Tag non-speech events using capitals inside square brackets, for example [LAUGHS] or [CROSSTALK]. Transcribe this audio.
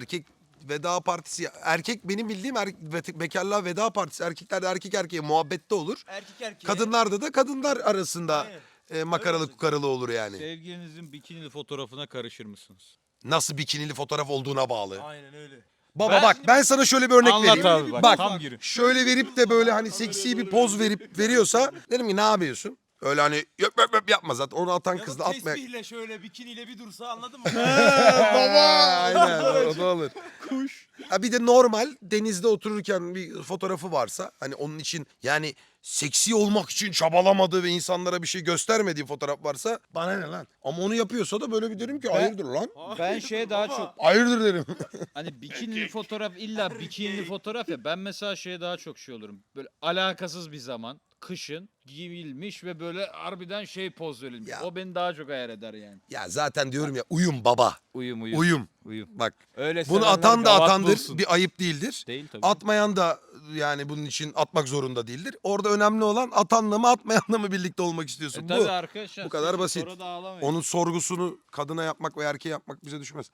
Erkek veda partisi erkek benim bildiğim er, be- bekarlığa veda partisi erkeklerde erkek erkeğe muhabbette olur. Erkek erkeğe. Kadınlarda da kadınlar arasında Aynen. e, makaralı olacak. kukaralı olur yani. Sevgilinizin bikinili fotoğrafına karışır mısınız? Nasıl bikinili fotoğraf olduğuna bağlı. Aynen öyle. Baba Ben- bak ben sana şöyle bir örnek Anlat vereyim. abi bak, Bak tam gir. şöyle verip de böyle hani seksi bir poz verip veriyorsa derim ki ne yapıyorsun? Öyle hani yöp yöp yöp yapma zaten onu atan Ya kız da da atmaya. tesbihle şöyle bikiniyle bir dursa anladın mı? [LAUGHS] Baba. O da olur. Kuş. Ha bir de normal denizde otururken bir fotoğrafı varsa hani onun için yani seksi olmak için çabalamadığı ve insanlara bir şey göstermediği fotoğraf varsa bana ne lan? Ama onu yapıyorsa da böyle bir derim ki hayırdır lan? [LAUGHS] Ben şeye daha çok Hayırdır derim. [LAUGHS] hani bikinili fotoğraf illa bikinili fotoğraf ya ben mesela şeye daha çok şey olurum. Böyle alakasız bir zaman kışın giyilmiş ve böyle harbiden şey poz verilmiş. Ya. O beni daha çok ayar eder yani. ya zaten diyorum ya uyum baba. Uyum uyum. Uyum. Bak Öyle bunu sevenler atan da gavat atandır. bulsun. Bir ayıp değildir. Değil tabii. Atmayan da yani bunun için atmak zorunda değildir. Orada önemli olan atanla mı atmayanla mı birlikte olmak istiyorsun. E bu. tabii arkadaşlar. bu kadar siz basit. Sonra da ağlamayın. Onun sorgusunu kadına yapmak ve erkeğe yapmak bize düşmez.